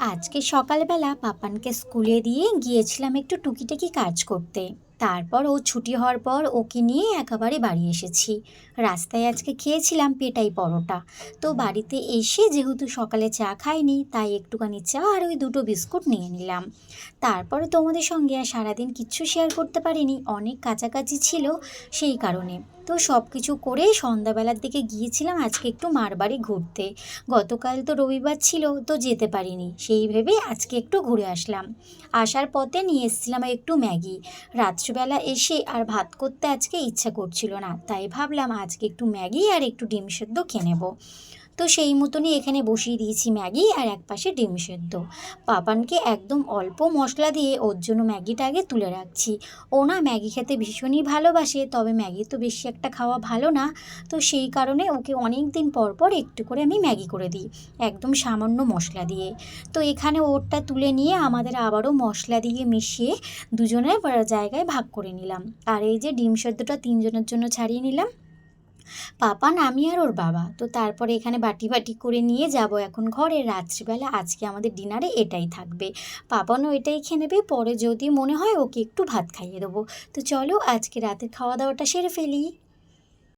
আজকে সকালবেলা পাপানকে স্কুলে দিয়ে গিয়েছিলাম একটু টুকিটাকি কাজ করতে। তারপর ও ছুটি হওয়ার পর ওকে নিয়ে একেবারে বাড়ি এসেছি। রাস্তায় আজকে খেয়েছিলাম পেটাই পরোটা। তো বাড়িতে এসে যেহেতু সকালে চা খাইনি, তাই একটুখানি চা আর ওই দুটো বিস্কুট নিয়ে নিলাম। তারপরে তোমাদের সঙ্গে আর সারাদিন কিচ্ছু শেয়ার করতে পারিনি, অনেক কাছাকাছি ছিল সেই কারণে। তো সব কিছু করে সন্ধ্যাবেলার দিকে গিয়েছিলাম আজকে একটু মার বাড়ি ঘুরতে। গতকাল তো রবিবার ছিল, তো যেতে পারিনি। সেই ভেবে আজকে একটু ঘুরে আসলাম। আসার পথে নিয়ে এসেছিলাম একটু ম্যাগি। রাত্রিবেলা এসে আর ভাত করতে আজকে ইচ্ছা করছিল না। তাই ভাবলাম আজকে একটু ম্যাগি আর একটু ডিম সেদ্ধ খেয়ে নেব। তো সেই মতনই এখানে বসিয়ে দিয়েছি ম্যাগি আর এক পাশে ডিম সেদ্ধ। পাপানকে একদম অল্প মশলা দিয়ে ওর জন্য ম্যাগিটা আগে তুলে রাখছি। ও না ম্যাগি খেতে ভীষণই ভালোবাসে, তবে ম্যাগি তো বেশি একটা খাওয়া ভালো না। তো সেই কারণে ওকে অনেক দিন পর পর একটু করে আমি ম্যাগি করে দিই, একদম সামান্য মশলা দিয়ে। তো এখানে ওরটা তুলে নিয়ে আমাদের আবারও মশলা দিয়ে মিশিয়ে দুজনের জায়গায় ভাগ করে নিলাম। আর এই যে ডিম সেদ্ধটা তিনজনের জন্য ছাড়িয়ে নিলাম। পাপান আমি আর ওর বাবা। তো তারপরে এখানে বাটি বাটি করে নিয়ে যাব এখন ঘরে। রাত্রিবেলা আজকে আমাদের ডিনারে এটাই থাকবে। পাপানও এটাই খেয়ে নেবে, পরে যদি মনে হয় ওকে একটু ভাত খাইয়ে দেবো। তো চলো আজকে রাতের খাওয়া দাওয়াটা সেরে ফেলি।